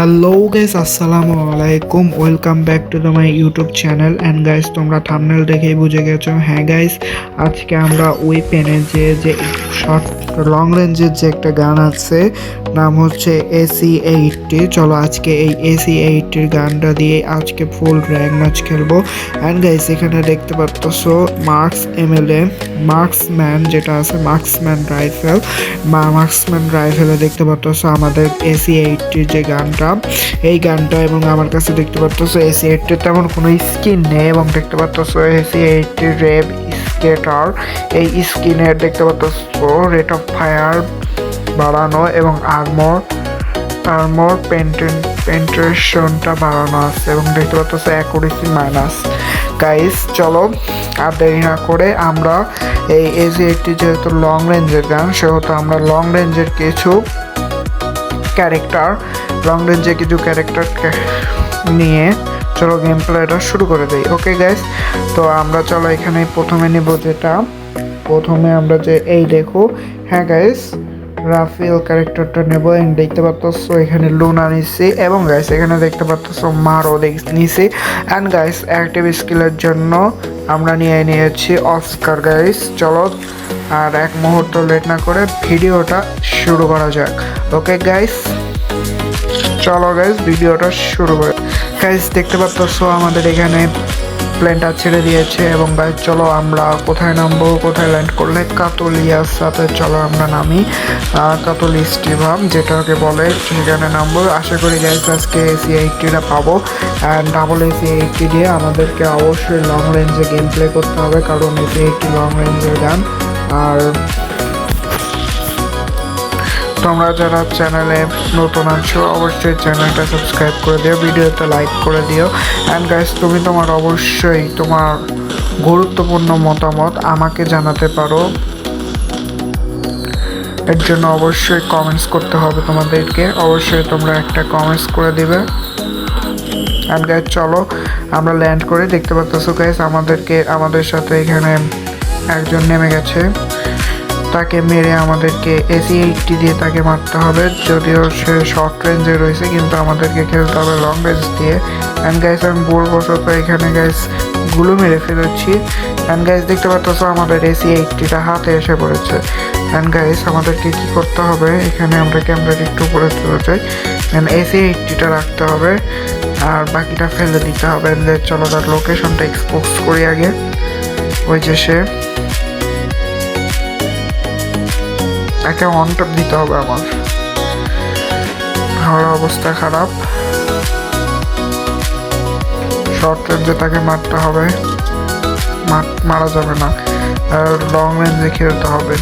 Hello guys আসসালামু আলাইকুম welcome back to the my YouTube channel and guys thumbnail thumbnail দেখেই বুঝে গেছো। হ্যাঁ গাইস আজকে আমরা ওই পেনে যে যে শর্ট লং রেঞ্জের যে একটা গান আছে, নাম হচ্ছে এসি এইটটি চলো আজকে এই এসি এইটটির গানটা দিয়ে আজকে ফুল র্যাঙ্ক ম্যাচ খেলব। অ্যান্ড গাইস এখানে দেখতে পাচ্ছ marks M L MLA marksman যেটা আছে মার্কসম্যান রাইফেল মার্কসম্যান রাইফেলে দেখতে পাচ্ছ আমাদের এসি এইটটির যে গানটা এই গানটা এবং আমার কাছে দেখতে পাচ্ছ এসি এইটটির তেমন কোনো স্কিন নেই এবং দেখতে পাচ্ছ এসি এইটটির রেব স্কেটার। এই স্কিনের দেখতে পাচ্ছ রেট অফ ফায়ার বাড়ানো এবং আর্মর আর্মর পেন্টেন পেন্ট্রেশনটা বাড়ানো আছে এবং দেখতে পাচ্ছ অ্যাকুরেসি মাইনাস। গাইস, চলো আর দেরি না করে আমরা এই এজি এইটটি যেহেতু লং রেঞ্জের গান, সেহেতু আমরা লং রেঞ্জের কিছু ক্যারেক্টার লং রেঞ্জে কিছু ক্যারেক্টার নিয়ে চলো গেম প্লেটা শুরু করে দিই। ওকে গাইস তো আমরা চলো এখানে প্রথমে নেব যেটা। প্রথমে আমরা যে এই দেখো হ্যাঁ গাইস রাফেল ক্যারেক্টারটা নেব। এন্ড দেখতে পাচ্ছ, এখানে লুনা নিচ্ছি এবং গাইস এখানে দেখতে পাচ্ছ, মারও নিছি। অ্যান্ড গাইস অ্যাক্টিভ স্কিলের জন্য আমরা নিয়ে নিয়েছি অস্কার গাইস চলো, আর এক মুহূর্ত লেট না করে ভিডিওটা শুরু করা যাক। ওকে গাইস চলো গাইস ভিডিওটা শুরু করে। গাইস দেখতে পাচ্ছ, আমাদের এখানে প্লেনটা ছেড়ে দিয়েছে এবং গাইস চলো আমরা কোথায় নামবো, কোথায় ল্যান্ড করলে কাতলিয়ার সাথে চলো আমরা নামি। কাতলি স্টিভাম যেটাকে বলে সেখানে নামবো। আশা করি গাইস আজকে এসি এইটটিটা পাবো। অ্যান্ড ডাবল এসি এইটটি দিয়ে আমাদেরকে অবশ্যই লং রেঞ্জে গেম প্লে করতে হবে, কারণ এসি এইটটি লং রেঞ্জের গান আর তোমরা যারা চ্যানেলে নতুন আছো, অবশ্যই চ্যানেলটা সাবস্ক্রাইব করে দিও, ভিডিওতে লাইক করে দিও। অ্যান্ড গাইস তুমি তোমার অবশ্যই তোমার গুরুত্বপূর্ণ মতামত আমাকে জানাতে পারো। এর জন্য অবশ্যই কমেন্টস করতে হবে তোমাদেরকে। অবশ্যই তোমরা একটা কমেন্টস করে দিবে। অ্যান্ড গাইস চলো, আমরা ল্যান্ড করে। দেখতে পাচ্ছ গাইস আমাদেরকে, আমাদের সাথে এখানে একজন নেমে গেছে। তাকে মেরে আমাদেরকে এসি এইটটি দিয়ে তাকে মারতে হবে। যদিও সে শর্ট রেঞ্জে রয়েছে কিন্তু আমাদেরকে খেলতে হবে লং রেঞ্জ দিয়ে। অ্যান্ড গাইস আমি ভুলবশত এখানে গাইসগুলো মেরে ফেলেছি। অ্যান্ড গাইস দেখতে পাচ্ছ আমাদের এসি এইটটিটা হাতে এসে পড়েছে। অ্যান্ড গাইস আমাদেরকে কি করতে হবে? এখানে আমরা ক্যামেরাটি একটু উপরে চলে যাই। অ্যান্ড এসি এইটটিটা রাখতে হবে। আর বাকিটা ফেলে দিতে হবে। And guys, চলো তার লোকেশনটা এক্সপোজ করি আগে। ওই যে সে। একে অন টপ দিতে হবে আমার আমার অবস্থা খারাপ। শর্ট রেঞ্জে তাকে মারতে হবে। মারা যাবে না। আর লং রেঞ্জে খেলতে হবে।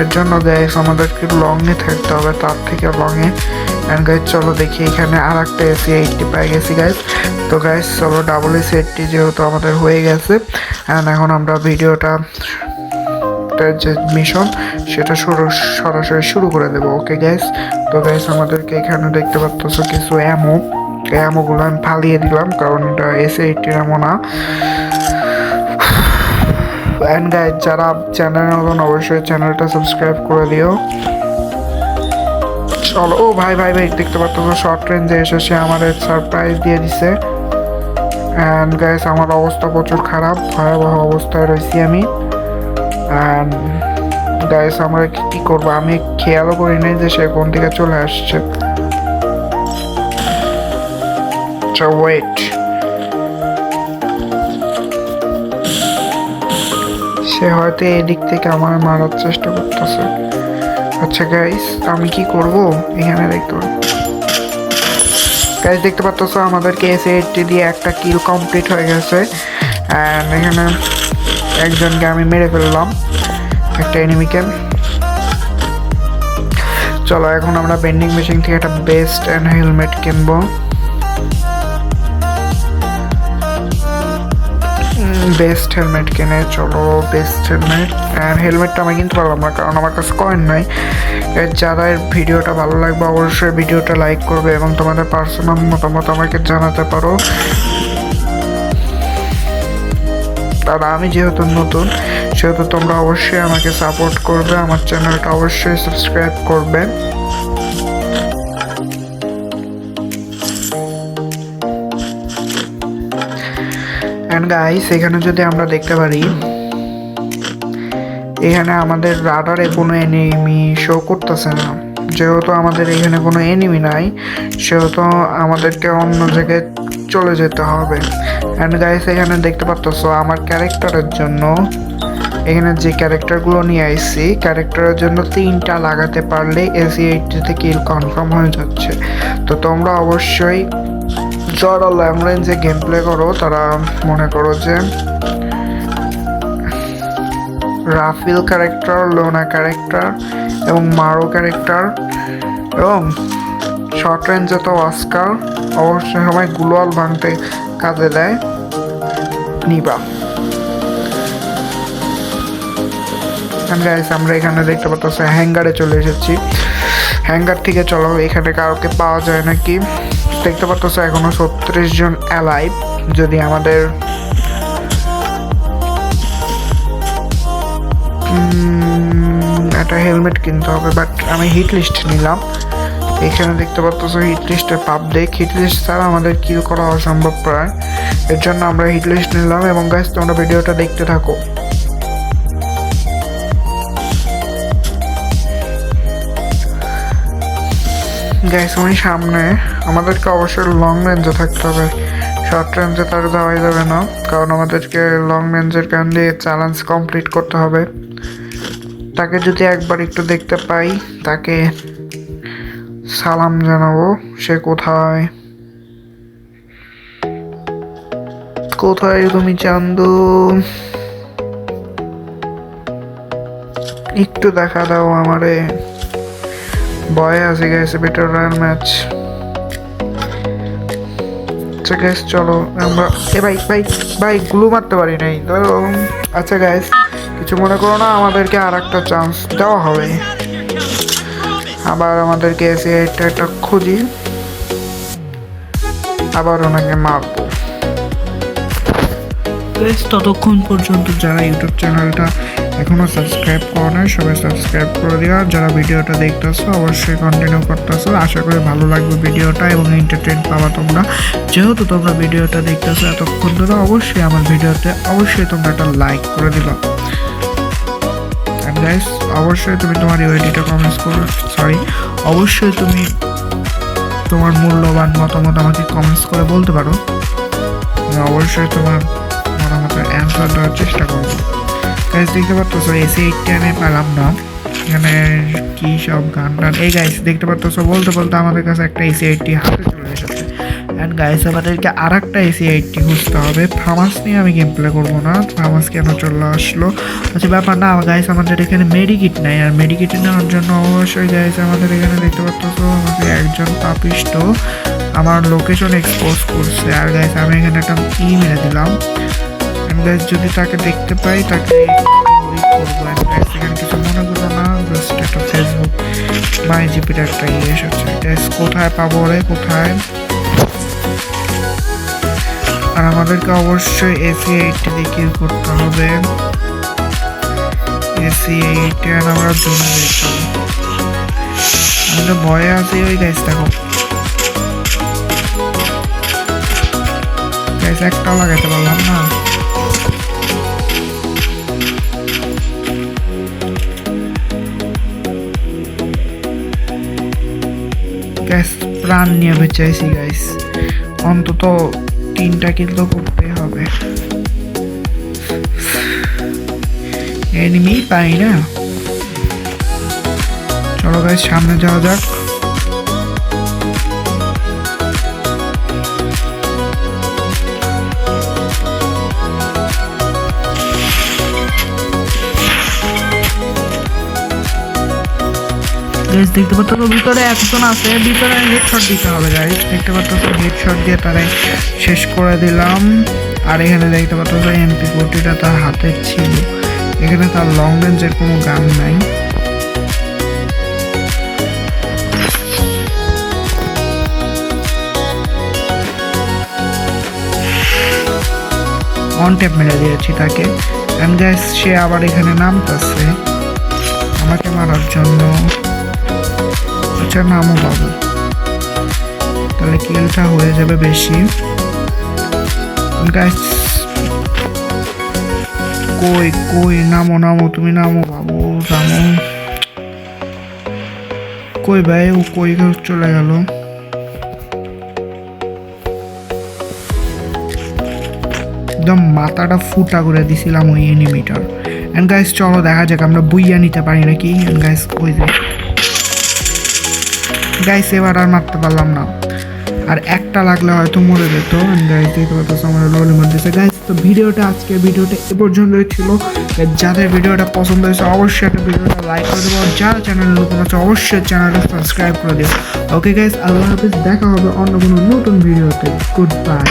এর জন্য গ্যাস আমাদেরকে লংয়ে থাকতে হবে। তার থেকে লংয়ে অ্যান্ড গাইজ চলো দেখি এখানে আর একটা এসি এইটটি পাই গেছি গাইজ তো গাইজ চলো ডাবল এসি এইটটি যেহেতু আমাদের হয়ে গেছে অ্যান্ড এখন আমরা ভিডিওটা একটা যে মিশন সেটা সরাসরি শুরু করে দেবো। ওকে গ্যাস তো গ্যাস আমাদেরকে এখানে দেখতে পাচ্ছ কিছু অ্যামো অ্যামোগুলো আমি ফালিয়ে দিলাম, কারণ এটা এসে এইটির অ্যামো না। অ্যান্ড গাইজ যারা চ্যানেল নতুন, অবশ্যই চ্যানেলটা সাবস্ক্রাইব করে দিও। চলো, ও ভাই ভাই ভাই, দেখতে পাচ্ছ শর্ট রেঞ্জে এসে সে আমাদের সারপ্রাইজ দিয়ে দিছে। অ্যান্ড গাইস আমার অবস্থা প্রচুর খারাপ, ভয়াবহ অবস্থায় রয়েছি আমি। অ্যান্ড গাইস আমরা কি করব? আমি খেয়ালও করি নাই যে সে কোন থেকে চলে আসছে। ওয়েট সে হয়তো এই দিক থেকে আমার মারার চেষ্টা করতেছে। আচ্ছা গাইস আমি কি করব? এখানে দেখতে গাইস দেখতে পাচ্ছ আমাদেরকে এসে এইটটি দিয়ে একটা কিল কমপ্লিট হয়ে গেছে। অ্যান্ড এখানে একজনকে আমি মেরে ফেললাম, একটা এনিমিকে চলো, এখন আমরা বেন্ডিং মেশিন থেকে একটা বেস্ট অ্যান্ড হেলমেট কিনবো। বেস্ট হেলমেট কিনে, চলো বেস্ট হেলমেট অ্যান্ড হেলমেটটা আমি কিনতে পারলাম না, কারণ আমার কাছে কয়েন নাই। যারা এর ভিডিওটা ভালো লাগবে, অবশ্যই ভিডিওটা লাইক করবে এবং তোমাদের পার্সোনাল মতামত আমাকে জানাতে পারো। আর আমি যেহেতু নতুন, সেহেতু তোমরা অবশ্যই আমাকে সাপোর্ট করবে, আমার চ্যানেলটা অবশ্যই সাবস্ক্রাইব করবে। অ্যান্ড গাইস এখানে যদি আমরা দেখতে পারি, এখানে আমাদের রাডারে কোনো এনিমি শো করতেছে না। যেহেতু আমাদের এখানে কোনো এনিমি নাই, সেহেতু আমাদেরকে অন্য জায়গায় চলে যেতে হবে। অ্যান্ড গাইস এখানে দেখতে পাচ্ছ আমার ক্যারেক্টারের জন্য। এখানে যে ক্যারেক্টারগুলো নিয়ে আসছি ক্যারেক্টারের জন্য তিনটা লাগাতে পারলে এসি এইটটিতে কিল কনফার্ম হয়ে যাচ্ছে। তো তোমরা অবশ্যই যারা লং রেঞ্জে গেম প্লে করো, তারা মনে করো যে রাফিল ক্যারেক্টার, লোনা ক্যারেক্টার এবং মারো ক্যারেক্টার এবং শর্ট রেঞ্জে তো অস্কার অবশ্যই সময় গ্লোয়াল ভাঙতে কাজে দেয়। নিবা। আমরা এখানে দেখতে পাচ্ছি হ্যাঙ্গারে চলে এসেছি। হ্যাঙ্গার থেকে চলো, এখানে কাউকে পাওয়া যায় নাকি? দেখতে পাচ্ছ, এখনও ছত্রিশ জন অ্যালাইভ যদি আমাদের একটা হেলমেট কিনতে হবে বাট আমি হিট লিস্ট নিলাম। এখানে দেখতে পাচ্ছ হিট লিস্টের পাবলিক হিট লিস্ট ছাড়া আমাদের কিল করা অসম্ভব প্রায়। এর জন্য আমরা হিট লিস্ট নিলাম এবং গাইস তোমরা ভিডিওটা দেখতে থাকো। গাইস আমি সামনে, আমাদেরকে অবশ্যই লং রেঞ্জে থাকতে হবে। শর্ট রেঞ্জে তার যাওয়াই যাবে না, কারণ আমাদেরকে লং রেঞ্জের কান দিয়ে চ্যালেঞ্জ কমপ্লিট করতে হবে। তাকে যদি একবার একটু দেখতে পাই, তাকে সালাম জানাব, সে কোথায়? কোথায় তুমি চান্দু? একটু দেখা দাও আমারে। বয় আছে গেছে বেটার রয়্যাল ম্যাচ আচ্ছা গ্যাস চলো, আমরা এ ভাই ভাই ভাই, গ্লু মারতে পারি নাই। তো আচ্ছা গ্যাস কিছু মনে করো না, আমাদেরকে আর একটা চান্স দেওয়া হবে। আবার আমাদেরকে এসে একটা একটা খুঁজি। আবার ওনাকে মারবো। ততক্ষণ পর্যন্ত যারা ইউটিউব চ্যানেলটা এখনও সাবস্ক্রাইব করো না সবাই সাবস্ক্রাইব করে দিও। আর যারা ভিডিওটা দেখতেছো, অবশ্যই কন্টিনিউ করতেছো। আশা করি ভালো লাগবে ভিডিওটা এবং এন্টারটেন পাবা তোমরা। যেহেতু তোমরা ভিডিওটা দেখতেছো এতক্ষণ ধরে, অবশ্যই আমার ভিডিওতে অবশ্যই তোমরা একটা লাইক করে দিবা। গাইস অবশ্যই তুমি তোমার ইউআইডিটা কমেন্টস করো সরি অবশ্যই তুমি তোমার মূল্যবান মতামত আমাকে কমেন্টস করে বলতে পারো। অবশ্যই তোমার মতামতের অ্যান্সার দেওয়ার চেষ্টা করব। গাইস দেখতে পাচ্ছ এসি এইটটা আমি পেলাম না। এখানে কি সব গান টান এই গাইস দেখতে পাচ্ছ বলতে বলতে আমাদের কাছে একটা এসি এইটটি হাতে চলে এসেছে। অ্যান্ড গাইস আমাদেরকে আর একটা এসি আইটি খুঁজতে হবে। ফার্মাস নিয়ে আমি গেম প্লে করব না। ফার্মাস কেন চলে আসলো? আচ্ছা ব্যাপার না গাইস আমাদের এখানে মেডিকিট নাই। আর মেডিকিট নেওয়ার জন্য অবশ্যই গাইস আমাদের এখানে দেখতে পাচ্ছ আমাকে একজন পাপিষ্ট। আমার লোকেশন এক্সপোজ করছে। আর গাইস আমি এখানে একটা ই মেরে দিলাম। গাইস যদি তাকে দেখতে পাই, তাকে একটা ইয়ে কোথায় পাবো রে? কোথায়? আর আমাদেরকে অবশ্যই এসি এইটটি দিয়ে করতে হবে। এসি এইটটি আর আমরা জন্য দেখতাম আমি তো ভয়ে আছি ওই গাইস দেখো। গাইস একটাও লাগাইতে পারলাম না। গ্যাস প্রাণ নিয়ে বেঁচেছি গাইস অন্তত তিনটা কিন্তু করতে হবে। এনিমি পাই না। চলো গাইস সামনে যাওয়া যাক। গাইস দেখতে পাচ্ছ ভিতরে একজন আছে। ভিতরে হেডশট দিতে হবে গাইস দেখতে পাচ্ছ হেডশট দিয়ে তারে শেষ করে দিলাম। আর এখানে দেখতে পাচ্ছ এমপি ফোরটিটা তার হাতে ছিল। এখানে তার লং রেঞ্জের কোনো গান নাই। অন ট্যাপ মেরে দিয়েছি তাকে। অ্যান্ড গাইস সে আবার এখানে নামতেছে। আমাকে মারার জন্য। আচ্ছা নামও পাবো। তাহলে কিলটা হয়ে যাবে বেশি? কই কই, নামো নামো, তুমি নামো, বাবু, নামো। কই ভাই, ও কই চলে গেল। একদম মাথাটা ফুটা করে দিছিলাম ওই এনিমিটার এন্ড গাইস চলো দেখা যাক, আমরা বুইয়া নিতে পারি নাকি? এন্ড গাইস ওই যে গাইস এবার আর মারতে পারলাম না। আর একটা লাগলে হয়তো মরে যেত। গাইস দেখতে পারতো আমার রোল মধ্যে গাইস তো ভিডিওটা আজকে, ভিডিওটা এ পর্যন্তই ছিল। যাদের ভিডিওটা পছন্দ হয়েছে, অবশ্যই একটা ভিডিওটা লাইক করে দেবো। যারা চ্যানেল নতুন আছে, অবশ্যই চ্যানেলটা সাবস্ক্রাইব করে দিও। ওকে গাইস আল্লাহ হাফিজ, দেখা হবে অন্য কোনো নতুন ভিডিওতে। Good bye